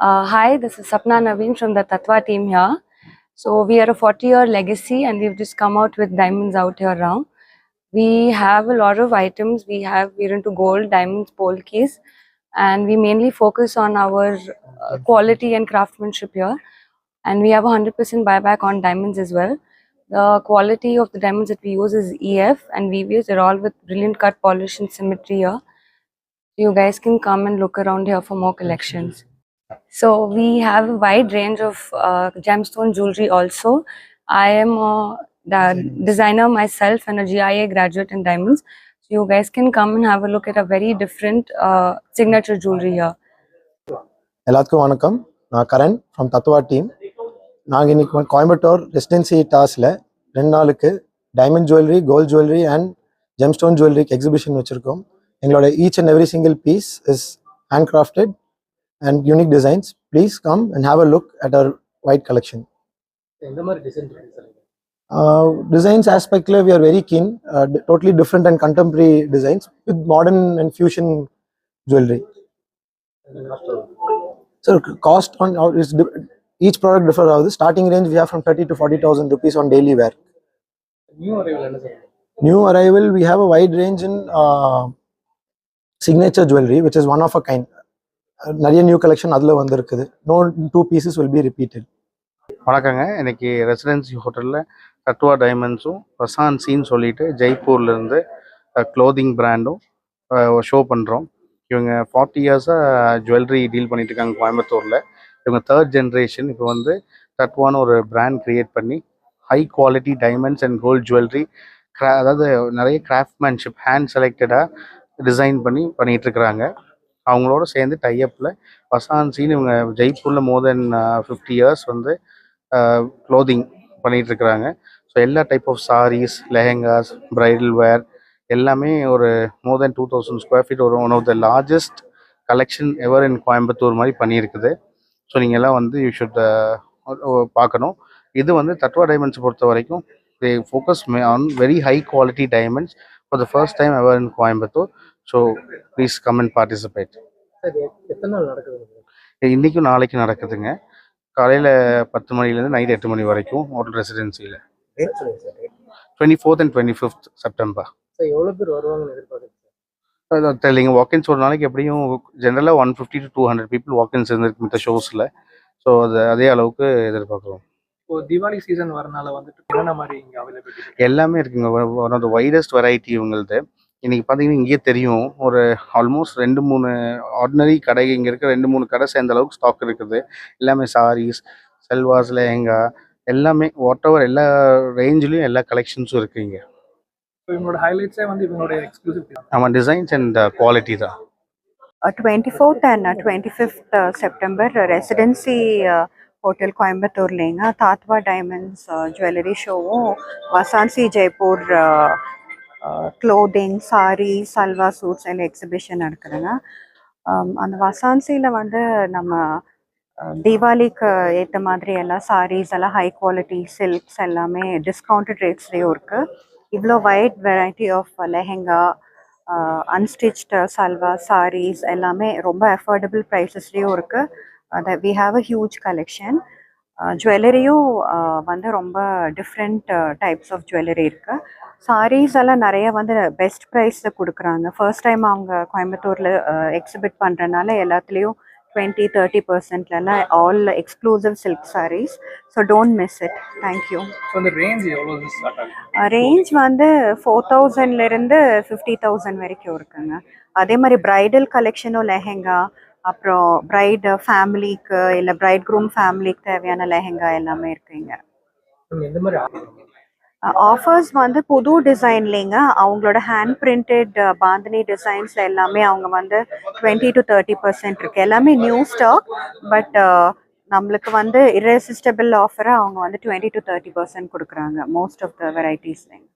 Uh, hi, this is Sapna Naveen from the Tatva team here. So we are a 40 year legacy and we've just come out with diamonds out here now. We have a lot of items. We have, we're into gold, diamonds, pole keys, and we mainly focus on our uh, quality and craftsmanship here. And we have 100% buyback on diamonds as well. The quality of the diamonds that we use is EF and VVS. They're all with brilliant cut, polish, and symmetry here. You guys can come and look around here for more collections. So we have a wide range of uh, gemstone jewelry also. I am a the designer myself and a GIA graduate in diamonds. So you guys can come and have a look at a very different uh, signature jewelry here. எல்லாத்துக்கும் வணக்கம் நான் Karan from Tattva team நாங்கள் இன்னைக்கு வந்து Coimbatore residency டாஸில் ரெண்டு நாளுக்கு diamond jewellery gold jewellery and gemstone ஜுவல்லரிக்கு exhibition வச்சுருக்கோம் எங்களோட each and every single piece is hand crafted and unique designs please come and have a look at our white collection எந்த மாதிரி design sir designs ஆஸ்பெக்டில் we are very keen totally different and contemporary designs with modern and fusion jewellery So cost on uh, is di- each product differ ஆகுது starting range we have from 30 to 40000 rupees on daily wear new arrival என்ன sir new arrival we have a wide range in uh, signature jewelry which is one of a kind Uh, நிறைய new collection அதில் வந்திருக்குது. No two pieces will be repeated வணக்கங்க. இன்னைக்கு residency ஹோட்டலில் கட்வா டைமண்ட்ஸும் பிரசான்சின்னு சொல்லிட்டு ஜெய்ப்பூர்லேருந்து clothing பிராண்டும் show பண்ணுறோம் இவங்க ஃபார்ட்டி இயர்ஸாக ஜுவல்லரி டீல் பண்ணிட்டு இருக்காங்க கோயம்புத்தூரில். இவங்க தேர்ட் ஜென்ரேஷன் இப்போ வந்து தட்வான்னு ஒரு பிராண்ட் க்ரியேட் பண்ணி high quality diamonds and gold jewellery கிரா அதாவது நிறைய கிராஃப்ட்மேன்ஷிப் ஹேண்ட் செலக்டடாக டிசைன் பண்ணி பண்ணிகிட்டு இருக்கிறாங்க. அவங்களோட சேர்ந்து டைஅப்பில் வசான்சின்னு இவங்க ஜெய்ப்பூரில் மோர் தென் ஃபிஃப்டி இயர்ஸ் வந்து க்ளோதிங் பண்ணிகிட்ருக்குறாங்க இருக்கிறாங்க. ஸோ எல்லா type of saris lehengas bridal wear எல்லாமே ஒரு more than two thousand square feet ஒரு one of the largest collection ever in Coimbatore மாதிரி பண்ணியிருக்குது. ஸோ நீங்கள் எல்லாம் வந்து யூ ஷுட் பார்க்கணும். இது வந்து தட்வா டைமண்ட்ஸ் பொறுத்த வரைக்கும் they focus on very high quality diamonds for the first time ever in Coimbatore. So please come and participate இன்றைக்கும் நாளைக்கும் நடக்குதுங்க? காலையில் பத்து மணிலேருந்து நைட் எட்டு மணி வரைக்கும் hotel ரெசிடென்சியில். Twenty fourth and twenty fifth September எவ்வளோ பேர் வருவாங்கன்னு எதிர்பார்க்குறீங்க? தெரியலைங்க. வாக்கின்ஸ் ஒரு நாளைக்கு எப்படியும் ஜென்ரலாக one fifty to two hundred people walk-ins இருந்திருக்கு மித்த ஷோஸில் ஸோ அது அதே அளவுக்கு எதிர்பார்க்குறோம். இப்போ தீபாவளி சீசன் வரனால வந்துட்டு என்னென்ன மாதிரி இங்கே அவைலபிலிட்டி எல்லாமே இருக்குங்க. One of the widest variety இவங்களது. இன்னைக்கு பார்த்தீங்கன்னா இங்கேயே தெரியும். ஒரு ஆல்மோஸ்ட் ரெண்டு மூணு ஆர்டினரி கடை இங்கே இருக்க ரெண்டு மூணு கடை சேர்ந்த அளவுக்கு ஸ்டாக் இருக்குது. எல்லாமே சாரீஸ் செல்வாஸ் லெஹங்கா எல்லாமே வாட் எவர் எல்லா ரேஞ்சிலையும் எல்லா கலெக்ஷன்ஸும் இருக்குது இங்கே. இவங்களோட ஹைலைட்ஸே வந்து இவங்களோட எக்ஸ்க்ளூசிவ் நம்ம டிசைன்ஸ் அண்ட் குவாலிட்டி தான். 24th and uh, 25th uh, September uh, residency uh, hotel கோயம்புத்தூர்லேங்க தாத்வா டைமண்ட்ஸ் ஜுவல்லரி ஷோவும் வசான்சி ஜெய்ப்பூர் க்ளோதிங் சாரி சல்வா சூட்ஸ் எல்லாம் எக்ஸிபிஷன் நடக்குதுங்க அந்த வசான்சியில் வந்து நம்ம தீபாவளிக்கு ஏற்ற மாதிரி எல்லாம் சாரீஸ் எல்லாம் ஹை குவாலிட்டி சில்க்ஸ் எல்லாமே டிஸ்கவுண்டட் ரேட்ஸ்லேயும் இருக்குது இவ்வளோ wide variety of lehenga unstitched salwar saris எல்லாமே ரொம்ப அஃபோர்டபுள் ப்ரைஸஸ்லேயும் இருக்குது அதை we have a huge collection ஜுவல்லரியும் வந்து ரொம்ப டிஃப்ரெண்ட் டைப்ஸ் ஆஃப் ஜுவல்லரி இருக்குது சாரீஸ் எல்லாம் நிறைய வந்து பெஸ்ட் ப்ரைஸில் கொடுக்குறாங்க. ஃபர்ஸ்ட் டைம் அவங்க கோயம்புத்தூரில் எக்ஸிபிட் பண்ணுறனால எல்லாத்துலேயும் twenty thirty பர்சன்ட்லலாம் all exclusive silk saris so don't miss it thank you range வந்து ஃபோர் தௌசண்ட்லேருந்து ஃபிஃப்டி தௌசண்ட் வரைக்கும் இருக்குங்க. அதே மாதிரி ப்ரைடல் கலெக்ஷனும் லெஹெங்கா அப்புறம் பிரைட் ஃபேமிலிக்கு இல்லை பிரைட் க்ரூம் ஃபேமிலிக்கு தேவையான லெஹெங்கா எல்லாமே இருக்குங்க ஆஃபர்ஸ் வந்து புது டிசைன்லேங்க அவங்களோட ஹேண்ட் பிரிண்டட் பாந்தினி டிசைன்ஸில் எல்லாமே அவங்க வந்து டுவெண்ட்டி டு தேர்ட்டி பர்சன்ட் இருக்கு. எல்லாமே நியூ ஸ்டாக் பட் நம்மளுக்கு வந்து irresistible ஆஃபராக அவங்க வந்து டுவெண்ட்டி டு தேர்ட்டி பர்சன்ட் கொடுக்குறாங்க. Most of the வெரைட்டிஸ்லேங்க